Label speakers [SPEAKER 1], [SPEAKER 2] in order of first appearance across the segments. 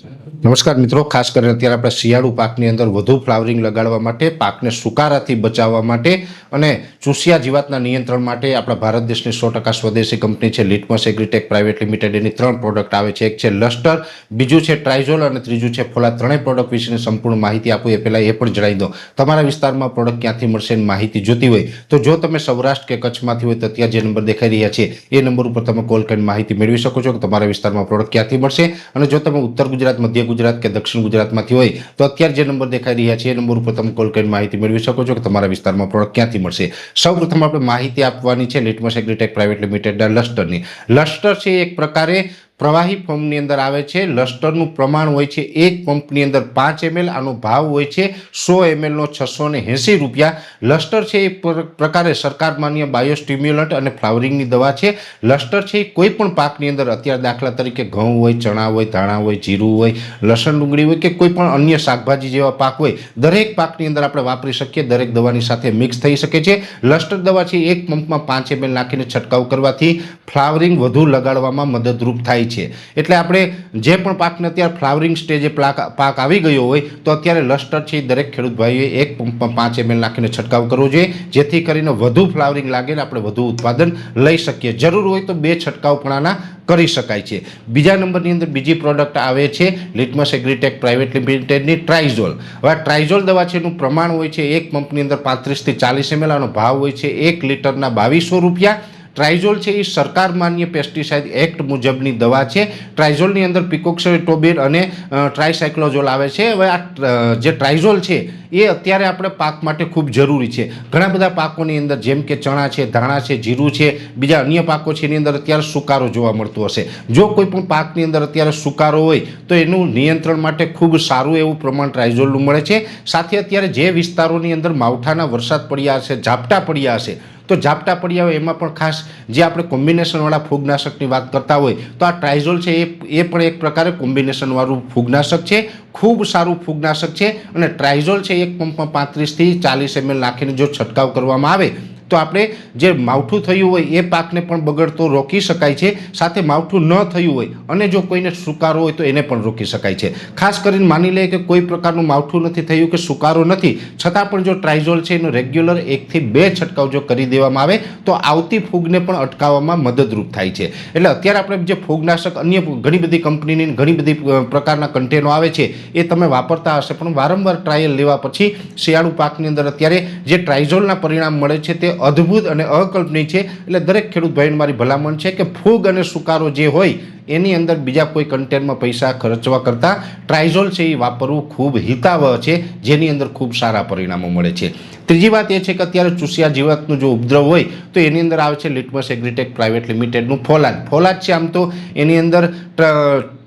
[SPEAKER 1] નમસ્કાર મિત્રો, ખાસ કરીને અત્યારે આપણે શિયાળુ પાકની અંદર વધુ ફ્લાવરિંગ લગાડવા માટે, પાકને સુકારાથી બચાવવા માટે અને ચૂસિયા જીવાતના નિયંત્રણ માટે આપણા ભારત દેશની સો ટકા સ્વદેશી કંપની છે, લિટમસ એગ્રીટેક પ્રાઇવેટ લિમિટેડ, એની ત્રણ પ્રોડક્ટ આવે છે. એક છે લસ્ટર, બીજું છે ટ્રાઇઝોલ અને ત્રીજું છે ફોલા. ત્રણેય પ્રોડક્ટ વિશેની સંપૂર્ણ માહિતી આપું, એ પહેલાં એ પણ જણાવી દો તમારા વિસ્તારમાં પ્રોડક્ટ ક્યાંથી મળશે એની માહિતી જોતી હોય, તો જો તમે સૌરાષ્ટ્ર કે કચ્છમાંથી હોય, તો ત્યાં જે નંબર દેખાઈ રહ્યા છે, એ નંબર ઉપર તમે કોલ કરીને માહિતી મેળવી શકો છો કે તમારા વિસ્તારમાં પ્રોડક્ટ ક્યાંથી મળશે અને જો તમે ઉત્તર ગુજરાત મધ્ય ગુજરાત કે દક્ષિણ ગુજરાતમાંથી હોય, તો અત્યારે જે નંબર દેખાઈ રહ્યા છે, એ નંબર ઉપર તમે કોલ કરીને માહિતી મેળવી શકો છો કે તમારા વિસ્તારમાં પ્રોડક્ટ ક્યાંથી મળશે. સૌપ્રથમ આપણે માહિતી આપવાની છે લિટમસ એગ્રીટેક પ્રાઇવેટ લિમિટેડના લસ્ટરની લસ્ટર છે એક પ્રકારે પ્રવાહી પંપની અંદર આવે છે. લસ્ટરનું પ્રમાણ હોય છે એક પંપની અંદર પાંચ એમએલ, આનો ભાવ હોય છે સો એમએલનો છસો ને એંસી રૂપિયા. લસ્ટર છે એ પ્ર- પ્રકારે સરકાર માન્ય બાયોસ્ટિમ્યુલન્ટ અને ફ્લાવરિંગની દવા છે. લસ્ટર છે એ કોઈ પણ પાકની અંદર અત્યારે દાખલા તરીકે ઘઉં હોય, ચણા હોય, ધાણા હોય, જીરું હોય, લસણ, ડુંગળી હોય કે કોઈ પણ અન્ય શાકભાજી જેવા પાક હોય, દરેક પાકની અંદર આપણે વાપરી શકીએ. દરેક દવાની સાથે મિક્સ થઈ શકે છે. લસ્ટર દવા છે એક પંપમાં પાંચ એમએલ નાખીને છંટકાવ કરવાથી ફ્લાવરિંગ વધુ લગાડવામાં મદદરૂપ થાય છે. એટલે આપણે જે પણ પાકને અત્યારે ફ્લાવરિંગ સ્ટેજે પાક પાક આવી ગયો હોય, તો અત્યારે લસ્ટર છે દરેક ખેડૂત ભાઈએ એક પંપમાં પાંચ એમએલ નાખીને છંટકાવ કરવો જોઈએ, જેથી કરીને વધુ ફ્લાવરિંગ લાગે ને આપણે વધુ ઉત્પાદન લઈ શકીએ. જરૂર હોય તો બે છંટકાવ પણ કરી શકાય છે. બીજા નંબરની અંદર બીજી પ્રોડક્ટ આવે છે લિટમસ એગ્રીટેક પ્રાઇવેટ લિમિટેડની ટ્રાઇઝોલ હવે ટ્રાઇઝોલ દવા છે એનું પ્રમાણ હોય છે એક પંપની અંદર પાંત્રીસથી ચાલીસ એમએલ આનો ભાવ હોય છે એક લીટરના બાવીસો રૂપિયા. ટ્રાઇઝોલ છે એ સરકાર માન્ય પેસ્ટિસાઇડ એક્ટ મુજબની દવા છે. ટ્રાઇઝોલની અંદર પિકોક્સોટોબિર અને ટ્રાયસાયક્લોઝોલ આવે છે. હવે આ જે ટ્રાઇઝોલ છે એ અત્યારે આપણે પાક માટે ખૂબ જરૂરી છે. ઘણા બધા પાકોની અંદર જેમ કે ચણા છે, ધાણા છે, જીરું છે, બીજા અન્ય પાકો છે, એની અંદર અત્યારે સુકારો જોવા મળતો હશે. જો કોઈ પણ પાકની અંદર અત્યારે સુકારો હોય, તો એનું નિયંત્રણ માટે ખૂબ સારું એવું પ્રમાણ ટ્રાઇઝોલનું મળે છે. સાથે અત્યારે જે વિસ્તારોની અંદર માવઠાના વરસાદ પડ્યા હશે, ઝાપટા પડ્યા હશે તો ઝાપટા પડ્યા હોય એમાં પણ ખાસ જે આપણે કોમ્બિનેશનવાળા ફૂગનાશકની વાત કરતા હોય, તો આ ટ્રાઇઝોલ છે એ એ પણ એક પ્રકારે કોમ્બિનેશનવાળું ફૂગનાશક છે. ખૂબ સારું ફૂગનાશક છે અને ટ્રાઇઝોલ છે એક પંપમાં પાંત્રીસથી ચાલીસ એમએલ નાખીને જો છંટકાવ કરવામાં આવે તો આપણે જે માવઠું થયું હોય એ પાકને પણ બગડતો રોકી શકાય છે, સાથે માવઠું ન થયું હોય અને જો કોઈને સુકારો હોય તો એને પણ રોકી શકાય છે. ખાસ કરીને માની લઈએ કે કોઈ પ્રકારનું માવઠું નથી થયું કે સુકારો નથી, છતાં પણ જો ટ્રાઇઝોલ છે એનો રેગ્યુલર એકથી બે છંટકાવ જો કરી દેવામાં આવે, તો આવતી ફૂગને પણ અટકાવવામાં મદદરૂપ થાય છે. એટલે અત્યારે આપણે જે ફૂગનાશક અન્ય ઘણી બધી કંપનીની ઘણી બધી પ્રકારના કન્ટેનો આવે છે, એ તમે વાપરતા હશે, પણ વારંવાર ટ્રાયલ લેવા પછી શિયાળુ પાકની અંદર અત્યારે જે ટ્રાઇઝોલના પરિણામ મળે છે તે અદ્ભુત અને અકલ્પનીય છે. એટલે દરેક ખેડૂત ભાઈને મારી ભલામણ છે કે ફૂગ અને સુકારો જે હોય, એની અંદર બીજા કોઈ કન્ટેનમાં પૈસા ખર્ચવા કરતાં ટ્રાઇઝોલ છે એ વાપરવું ખૂબ હિતાવહ છે, જેની અંદર ખૂબ સારા પરિણામો મળે છે. ત્રીજી વાત એ છે કે અત્યારે ચૂસિયા જીવાતનું જો ઉપદ્રવ હોય, તો એની અંદર આવે છે લિટમસ એગ્રીટેક પ્રાઇવેટ લિમિટેડનું ફોલાદ. ફોલાદ છે આમ તો એની અંદર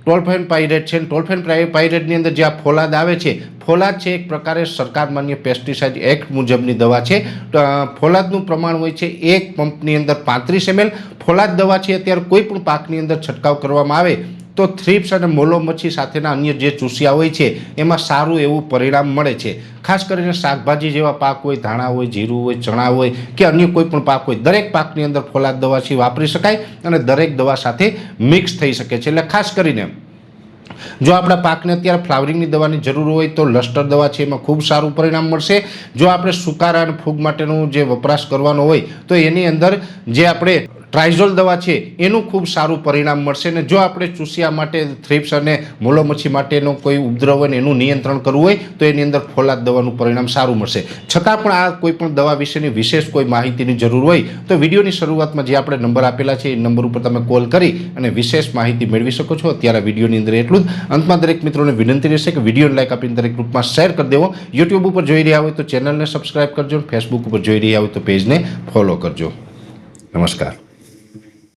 [SPEAKER 1] ટોલફેન પાઇરેટ છે ટોલફેન પાઇરેટની અંદર જે આ ફોલાદ આવે છે, ફોલાદ છે એક પ્રકારે સરકાર માન્ય પેસ્ટિસાઇડ એક્ટ મુજબની દવા છે. ફોલાદનું પ્રમાણ હોય છે એક પંપની અંદર પાંત્રીસ એમએલ. ફોલાદ દવા છે, અત્યારે કોઈ પણ પાકની અંદર છંટકાવ કરવામાં આવે તો થ્રીપ્સ અને મોલો મચ્છી સાથેના અન્ય જે ચૂસિયા હોય છે, એમાં સારું એવું પરિણામ મળે છે. ખાસ કરીને શાકભાજી જેવા પાક હોય, ધાણા હોય, જીરું હોય, ચણા હોય કે અન્ય કોઈ પણ પાક હોય, દરેક પાકની અંદર ફોલાદ દવા છે વાપરી શકાય અને દરેક દવા સાથે મિક્સ થઈ શકે છે. એટલે ખાસ કરીને જો આપણા પાકને અત્યારે ફ્લાવરિંગની દવાની જરૂર હોય તો લસ્ટર દવા છે એમાં ખૂબ સારું પરિણામ મળશે. જો આપણે સુકારા અને ફૂગ માટેનું જે વપરાશ કરવાનો હોય તો એની અંદર જે આપણે ટ્રાઇઝોલ દવા છે, એનું ખૂબ સારું પરિણામ મળશે અને જો આપણે ચૂસિયા માટે, થ્રિપ્સ અને મોલોમચ્છી માટેનો કોઈ ઉપદ્રવ હોય એનું નિયંત્રણ કરવું હોય, તો એની અંદર ફોલાદ દવાનું પરિણામ સારું મળશે. છતાં પણ આ કોઈ પણ દવા વિશેની વિશેષ કોઈ માહિતીની જરૂર હોય, તો વિડીયોની શરૂઆતમાં જે આપણે નંબર આપેલા છે, એ નંબર ઉપર તમે કોલ કરી અને વિશેષ માહિતી મેળવી શકો છો. અત્યારે વિડીયોની અંદર એટલું જ. અંતમાં દરેક મિત્રોને વિનંતી રહેશે કે વિડીયોને લાઈક આપીને દરેક ગ્રુપમાં શેર કરી દેવો. યુટ્યુબ ઉપર જોઈ રહ્યા હોય તો ચેનલને સબસ્ક્રાઇબ કરજો ફેસબુક ઉપર જોઈ રહ્યા હોય તો પેજને ફોલો કરજો. નમસ્કાર.